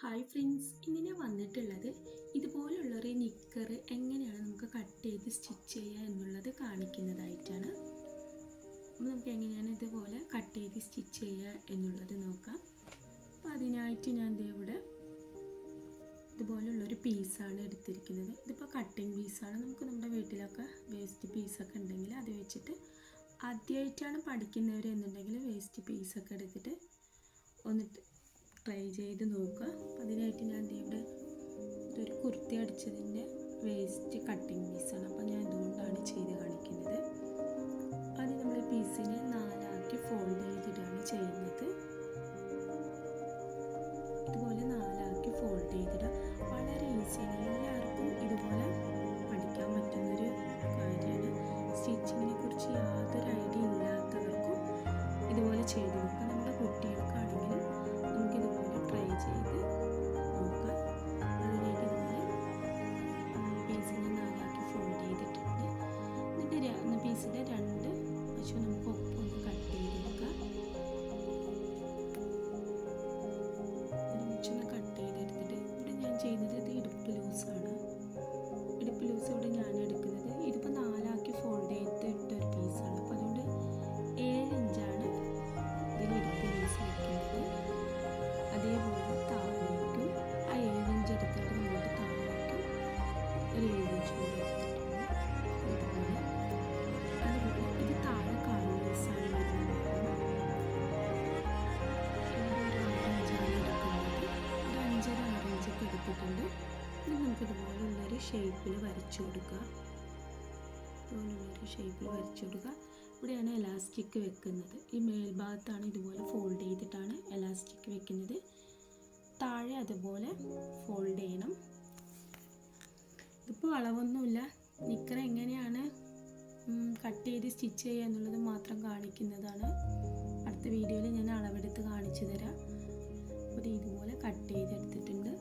Hi friends ഇന്ന് ഞാൻ വന്നിട്ടുള്ളത് ഇതുപോലുള്ളൊരു നിക്കർ എങ്ങനെയാണ് നമുക്ക് കട്ട് ചെയ്ത് സ്റ്റിച്ച് ചെയ്യുക എന്നുള്ളത് കാണിക്കുന്നതായിട്ടാണ്. അപ്പോൾ നമുക്ക് എങ്ങനെയാണ് ഇതുപോലെ കട്ട് ചെയ്ത് സ്റ്റിച്ച് ചെയ്യുക എന്നുള്ളത് നോക്കാം. അപ്പോൾ അതിനായിട്ട് ഞാൻ ഇവിടെ ഇതുപോലുള്ളൊരു പീസാണ് എടുത്തിരിക്കുന്നത്. ഇതിപ്പോൾ കട്ടിങ് പീസാണ് നമുക്ക് നമ്മുടെ വീട്ടിലൊക്കെ വേസ്റ്റ് പീസൊക്കെ ഉണ്ടെങ്കിൽ അത് വെച്ചിട്ട് ആദ്യമായിട്ടാണ് പഠിക്കുന്നവർ എന്നുണ്ടെങ്കിൽ വേസ്റ്റ് പീസൊക്കെ എടുത്തിട്ട് ഒന്നിട്ട് ട്രൈ ചെയ്ത് നോക്കുക. അതിനായിട്ട് ഞാൻ ഇവിടെ ഇതൊരു കുർത്തി അടിച്ചതിന്റെ വേസ്റ്റ് കട്ടിങ് പീസാണ് അപ്പോൾ ഞാൻ ഇതുകൊണ്ടാണ് ചെയ്ത് കാണിക്കുന്നത്. അത് നമ്മൾ പീസിനെ നാലാക്കി ഫോൾഡ് ചെയ്തിട്ടാണ് ചെയ്യുന്നത്. ഇതുപോലെ നാലാക്കി ഷേപ്പിൽ വരച്ചു കൊടുക്കുക. ഇതുപോലുള്ളൊരു ഷേപ്പിൽ വരച്ചു കൊടുക്കുക. ഇവിടെയാണ് എലാസ്റ്റിക് വെക്കുന്നത്. ഈ മേൽഭാഗത്താണ് ഇതുപോലെ ഫോൾഡ് ചെയ്തിട്ടാണ് എലാസ്റ്റിക് വെക്കുന്നത്. താഴെ അതുപോലെ ഫോൾഡ് ചെയ്യണം. ഇതിപ്പോൾ അളവൊന്നുമില്ല. നിക്കർ എങ്ങനെയാണ് കട്ട് ചെയ്ത് സ്റ്റിച്ച് ചെയ്യുക എന്നുള്ളത് മാത്രം കാണിക്കുന്നതാണ്. അടുത്ത വീഡിയോയിൽ ഞാൻ അളവെടുത്ത് കാണിച്ചു തരാം. അപ്പോൾ ഇതുപോലെ കട്ട് ചെയ്തെടുത്തിട്ടുണ്ട്.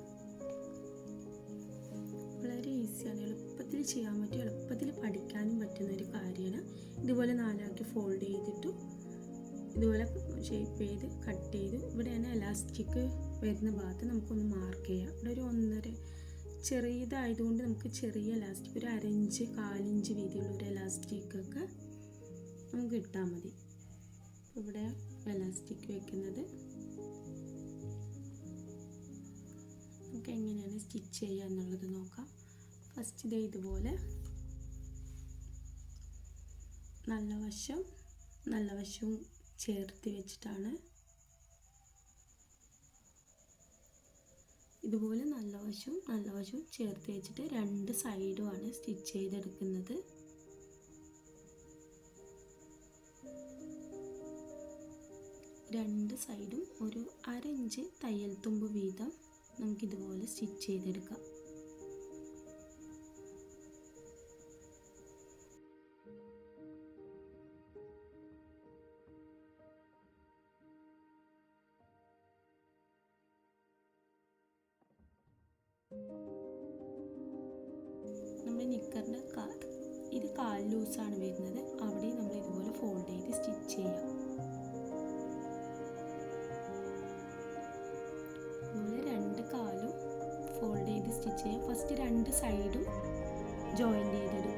എളുപ്പത്തിൽ ചെയ്യാൻ പറ്റും എളുപ്പത്തിൽ പഠിക്കാനും പറ്റുന്ന ഒരു കാര്യമാണ്. ഇതുപോലെ നാലാക്കി ഫോൾഡ് ചെയ്തിട്ട് ഇതുപോലെ ഷേപ്പ് ചെയ്ത് കട്ട് ചെയ്ത് ഇവിടെ തന്നെ എലാസ്റ്റിക് വരുന്ന ഭാഗത്ത് നമുക്കൊന്ന് മാർക്ക് ചെയ്യാം. ഇവിടെ ഒരു ഒന്നര ചെറിയതായതുകൊണ്ട് നമുക്ക് ചെറിയ എലാസ്റ്റിക് ഒരു അരഞ്ച് കാലിഞ്ച് വീതിയുള്ള ഒരു എലാസ്റ്റിക്കൊക്കെ നമുക്ക് ഇട്ടാൽ മതി. ഇവിടെ എലാസ്റ്റിക് വെക്കുന്നത് നമുക്ക് എങ്ങനെയാണ് സ്റ്റിച്ച് ചെയ്യുക എന്നുള്ളത് നോക്കാം. ഫസ്റ്റ് ഇതേ ഇതുപോലെ. നല്ല വശം നല്ല വശവും ചേർത്ത് വെച്ചിട്ടാണ്. ഇതുപോലെ നല്ല വശവും നല്ല വശവും ചേർത്ത് വെച്ചിട്ട് രണ്ട് സൈഡുമാണ് സ്റ്റിച്ച് ചെയ്തെടുക്കുന്നത്. രണ്ട് സൈഡും ഒരു അര ഇഞ്ച് തയ്യൽ തുമ്പ് വീതം നമുക്കിതുപോലെ സ്റ്റിച്ച് ചെയ്തെടുക്കാം. ഇത് കാൽ ലൂസാണ് വരുന്നത്. അവിടെ നമ്മൾ ഇതുപോലെ ഫോൾഡ് ചെയ്ത് സ്റ്റിച്ച് ചെയ്യാം. അതുപോലെ രണ്ട് കാലും ഫോൾഡ് ചെയ്ത് സ്റ്റിച്ച് ചെയ്യാം. ഫസ്റ്റ് രണ്ട് സൈഡും ജോയിൻ ചെയ്തെടുക്കുക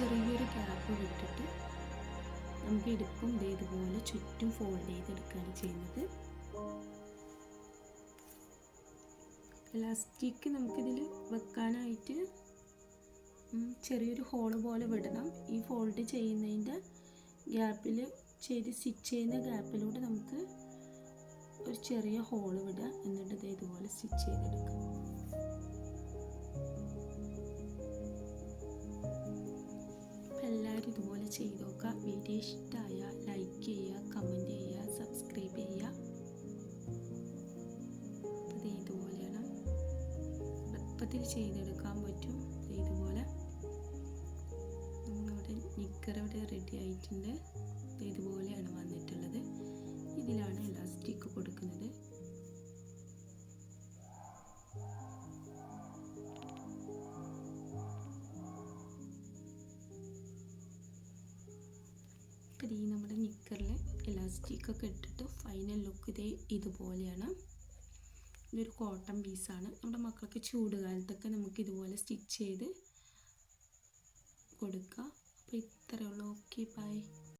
ചെറിയൊരു ഗ്യാപ്പ് വിട്ടിട്ട് നമുക്ക് ഇടുപ്പും ദേ ഇതുപോലെ ചുറ്റും ഫോൾഡ് ചെയ്തെടുക്കുകയാണ് ചെയ്യുന്നത്. ഇലാസ്റ്റിക് നമുക്കിതിൽ വെക്കാനായിട്ട് ചെറിയൊരു ഹോൾ പോലെ വിടണം. ഈ ഫോൾഡ് ചെയ്യുന്നതിന്റെ ഗ്യാപ്പിൽ ചെയ്ത് സ്റ്റിച്ച് ചെയ്യുന്ന ഗ്യാപ്പിലൂടെ നമുക്ക് ഒരു ചെറിയ ഹോൾ വിടുക എന്നിട്ട് ഇതേതുപോലെ സ്റ്റിച്ച് ചെയ്തെടുക്കാം. ചെയ്ത് നോക്കുക വീഡിയോ ഇഷ്ടമായ ലൈക്ക് ചെയ്യുക കമന്റ് ചെയ്യുക സബ്സ്ക്രൈബ് ചെയ്യുക അത് ഇതുപോലെയാണ്. എളുപ്പത്തിൽ ചെയ്തെടുക്കാൻ പറ്റും. ഇതുപോലെ. നമ്മളിവിടെ നിക്കർ ഇവിടെ റെഡി ആയിട്ടുണ്ട്. ഇതുപോലെയാണ് വന്നിട്ടുള്ളത്. ഇതിലാണ് ഇലാസ്റ്റിക് കൊടുക്കുന്നത്. ഇപ്പം ഈ നമ്മുടെ നിക്കറിൽ ഇലാസ്റ്റിക് ഒക്കെ ഇട്ടിട്ട് ഫൈനൽ ലുക്ക് ഇതേ ഇതുപോലെയാണ്. ഇതൊരു കോട്ടൺ പീസാണ് നമ്മുടെ മക്കൾക്ക് ചൂട് കാലത്തൊക്കെ നമുക്ക് ഇതുപോലെ സ്റ്റിച്ച് ചെയ്ത് കൊടുക്കുക അപ്പോൾ ഇത്രയേ ഉള്ളൂ. Okay bye